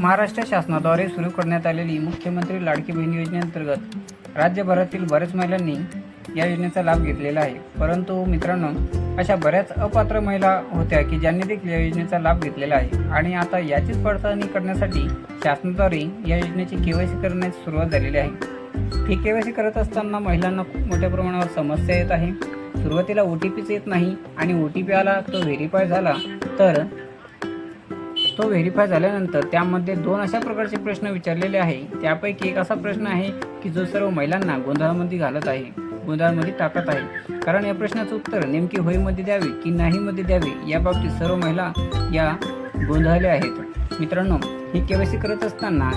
महाराष्ट्र शासनाद्वारे सुरू करण्यात आलेली मुख्यमंत्री लाडकी बहीण योजनेअंतर्गत राज्यभरातील बऱ्याच महिलांनी या योजनेचा लाभ घेतलेला आहे. परंतु मित्रांनो अशा बऱ्याच अपात्र महिला होत्या की ज्यांनी देखील या योजनेचा लाभ घेतलेला आहे. आणि आता याचीच पडताळणी करण्यासाठी शासनाद्वारे या योजनेची केवायसी करण्यास सुरुवात झालेली आहे. ही केवायसी करत असताना महिलांना खूप मोठ्या प्रमाणावर समस्या येत आहे. सुरुवातीला ओ टी पीच येत नाही आणि ओ टी पी आला तो व्हेरीफाय झाला तर तो व्हेरीफाय झाल्यानंतर त्यामध्ये दोन अशा प्रकारचे प्रश्न विचारलेले आहे. त्यापैकी एक असा प्रश्न आहे की जो सर्व महिलांना गोंधळामध्ये घालत आहे गोंधळामध्ये टाकत आहे. कारण या प्रश्नाचं उत्तर नेमके होईमध्ये द्यावे की नाहीमध्ये द्यावे याबाबतीत सर्व महिला या गोंधळल्या आहेत. मित्रांनो ही केवायसी करत असताना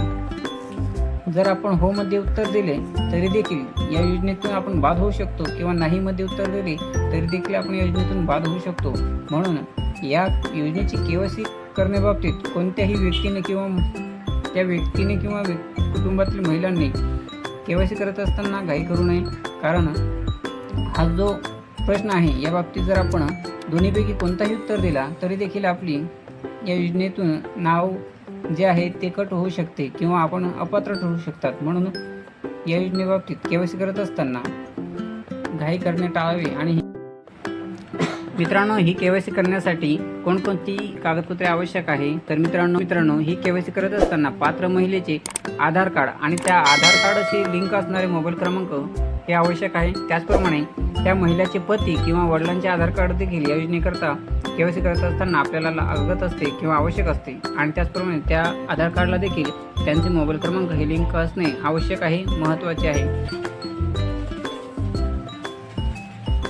जर आपण होमध्ये उत्तर दिले तरी देखील या योजनेतून आपण बाद होऊ शकतो किंवा नाहीमध्ये उत्तर दिले तरी देखील आपण या योजनेतून बाद होऊ शकतो. म्हणून या योजनेची केवायसी करण्याबाबतीत कोणत्याही व्यक्तीने किंवा त्या व्यक्तीने किंवा कुटुंबातील महिलांनी के वाय सी करत असताना घाई करू नये. कारण हा जो प्रश्न आहे या बाबतीत जर आपण दोन्हीपैकी कोणताही उत्तर दिला तरी देखील आपली या योजनेतून नाव जे आहे ते कट होऊ शकते किंवा आपण अपात्र ठरू शकतात. म्हणून या योजनेबाबतीत के वाय सी करत असताना घाई करणे टाळावे आणि मित्रांनो ही केवायसी करण्यासाठी कोणकोणती कागदपत्रे आवश्यक आहे? तर मित्रांनो मित्रांनो ही केवायसी करत असताना पात्र महिलेचे आधार कार्ड आणि त्या आधार कार्डशी लिंक असणारे मोबाईल क्रमांक हे आवश्यक आहे. त्याचप्रमाणे त्या महिलाचे पती किंवा वडिलांचे आधार कार्ड देखील या योजनेकरता केवायसी करत असताना आपल्याला लागत असते किंवा आवश्यक असते. आणि त्याचप्रमाणे त्या आधार कार्डला देखील त्यांचे मोबाईल क्रमांक हे लिंक असणे आवश्यक आहे महत्त्वाचे आहे.